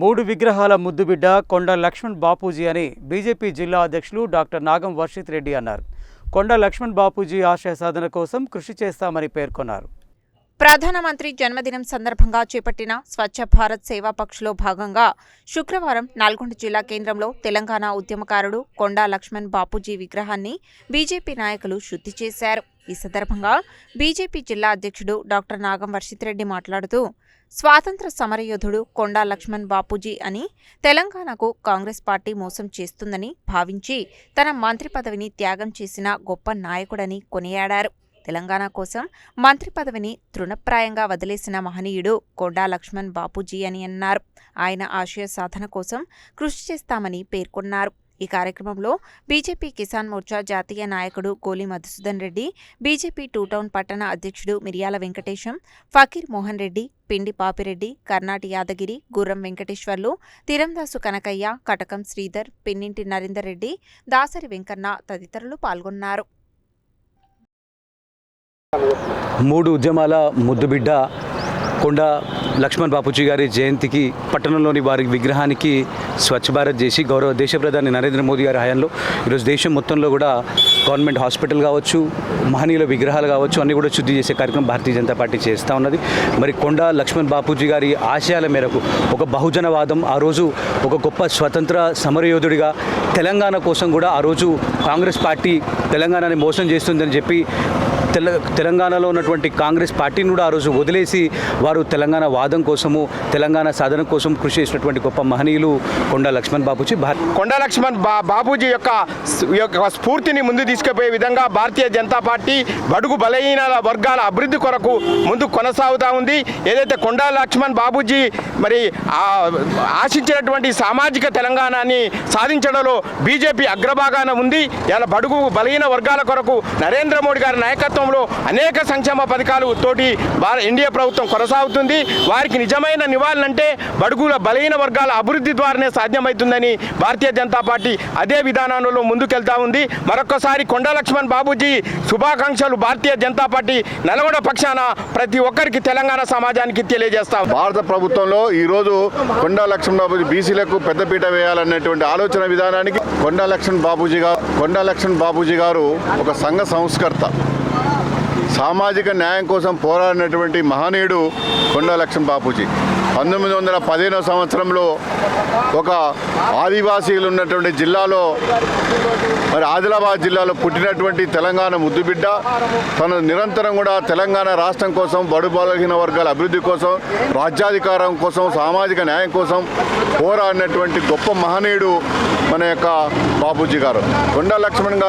మూడు విగ్రహాల ముద్దుబిడ్డ కొండ లక్ష్మణ్ బాపూజీ అని బీజేపీ జిల్లా అధ్యక్షులు డాక్టర్ నాగం వర్షిత్ రెడ్డి అన్నారు. కొండ లక్ష్మణ్ బాపూజీ ఆశయ సాధన కోసం కృషి చేస్తామని పేర్కొన్నారు. ప్రధానమంత్రి జన్మదినం సందర్భంగా చేపట్టిన స్వచ్ఛ భారత్ సేవా పక్షులో భాగంగా శుక్రవారం నల్గొండ జిల్లా కేంద్రంలో తెలంగాణ ఉద్యమకారుడు కొండా లక్ష్మణ్ బాపూజీ విగ్రహాన్ని బీజేపీ నాయకులు శుద్ధి చేశారు. ఈ సందర్భంగా బీజేపీ జిల్లా అధ్యక్షుడు డాక్టర్ నాగం వర్షిత్ రెడ్డి మాట్లాడుతూ స్వాతంత్ర సమరయోధుడు కొండా లక్ష్మణ్ బాపూజీ అని తెలంగాణకు కాంగ్రెస్ పార్టీ మోసం చేస్తుందని భావించి తన మంత్రి పదవిని త్యాగం చేసిన గొప్ప నాయకుడని కొనియాడారు. తెలంగాణ కోసం మంత్రి పదవిని తృణప్రాయంగా వదిలేసిన మహనీయుడు కొండా లక్ష్మణ్ బాపూజీ అని అన్నారు. ఆయన ఆశయ సాధన కోసం కృషి చేస్తామని పేర్కొన్నారు. ఈ కార్యక్రమంలో బీజేపీ కిసాన్ మోర్చా జాతీయ నాయకుడు Koli Madhusudan Reddy BJP two town పట్టణ అధ్యక్షుడు మిరియాల వెంకటేశం ఫకీర్ మోహన్ రెడ్డి పిండి పాపిరెడ్డి కర్ణాటి యాదగిరి గుర్రం వెంకటేశ్వర్లు తిరందాసు కనకయ్య కటకం శ్రీధర్ పిన్నింటి నరేందర్ రెడ్డి దాసరి వెంకన్న తదితరులు పాల్గొన్నారు. మూడు ఉద్యమాల ముద్దుబిడ్డ కొండ లక్ష్మణ్ బాపూజీ గారి జయంతికి పట్టణంలోని వారి విగ్రహానికి స్వచ్ఛ భారత్ చేసి గౌరవ దేశ ప్రధాని నరేంద్ర మోదీ గారి హయాంలో. ఈరోజు దేశం మొత్తంలో కూడా గవర్నమెంట్ హాస్పిటల్ కావచ్చు మహనీయుల విగ్రహాలు కావచ్చు అన్నీ కూడా శుద్ధి చేసే కార్యక్రమం భారతీయ జనతా పార్టీ చేస్తూ ఉన్నది. మరి కొండ లక్ష్మణ్ బాపూజీ గారి ఆశయాల మేరకు ఒక బహుజనవాదం ఆ రోజు ఒక గొప్ప స్వతంత్ర సమరయోధుడిగా తెలంగాణ కోసం కూడా ఆ రోజు కాంగ్రెస్ పార్టీ తెలంగాణని మోసం చేస్తుందని చెప్పి తెల తెలంగాణలో ఉన్నటువంటి కాంగ్రెస్ పార్టీని కూడా ఆ రోజు వదిలేసి వారు తెలంగాణ వాదం కోసము తెలంగాణ సాధన కోసం కృషి చేసినటువంటి గొప్ప మహనీయులు కొండా లక్ష్మణ్ బాబుజీ కొండ లక్ష్మణ్ బా బాబూజీ యొక్క యొక్క స్ఫూర్తిని ముందు తీసుకుపోయే విధంగా భారతీయ జనతా పార్టీ బడుగు బలహీన వర్గాల అభివృద్ధి కొరకు ముందు కొనసాగుతూ ఉంది. ఏదైతే కొండా లక్ష్మణ్ బాబూజీ మరి ఆశించినటువంటి సామాజిక తెలంగాణని సాధించడంలో బీజేపీ అగ్రభాగాన ఉంది. ఇలా బడుగు బలహీన వర్గాల కొరకు నరేంద్ర మోడీ గారి నాయకత్వం నాయకత్వంలో అనేక సంక్షేమ పథకాలు తోటి భార- ఇండియా ప్రభుత్వం కొనసాగుతుంది. వారికి నిజమైన నివాళులంటే బడుగుల బలహీన వర్గాల అభివృద్ధి ద్వారానే సాధ్యమవుతుందని భారతీయ జనతా పార్టీ అదే విధానంలో ముందుకెళ్తా ఉంది. మరొకసారి కొండ లక్ష్మణ్ బాబూజీ శుభాకాంక్షలు భారతీయ జనతా పార్టీ నల్గొండ పక్షాన ప్రతి ఒక్కరికి తెలంగాణ సమాజానికి తెలియజేస్తాం భారత ప్రభుత్వంలో ఈరోజు కొండా లక్ష్మణ్ బాబూజీ బీసీలకు పెద్దపీట వేయాలనేటువంటి ఆలోచన విధానానికి కొండా లక్ష్మణ్ బాబూజీ గారు కొండా లక్ష్మణ్ బాబూజీ గారు ఒక సంఘ సంస్కర్త. సామాజిక న్యాయం కోసం పోరాడినటువంటి మహనీయుడు కొండలక్ష్మ బాపూజీ. పంతొమ్మిది వందల పదిహేనవ సంవత్సరంలో ఒక ఆదివాసీలు ఉన్నటువంటి జిల్లాలో మరి ఆదిలాబాద్ జిల్లాలో పుట్టినటువంటి తెలంగాణ ముద్దుబిడ్డ తను నిరంతరం కూడా తెలంగాణ రాష్ట్రం కోసం బడు బలహీన వర్గాల అభివృద్ధి కోసం రాజ్యాధికారం కోసం సామాజిక న్యాయం కోసం పోరాడినటువంటి గొప్ప మహనీయుడు మన యొక్క బాపూజీ గారు. కొండా లక్ష్మణ్ గారు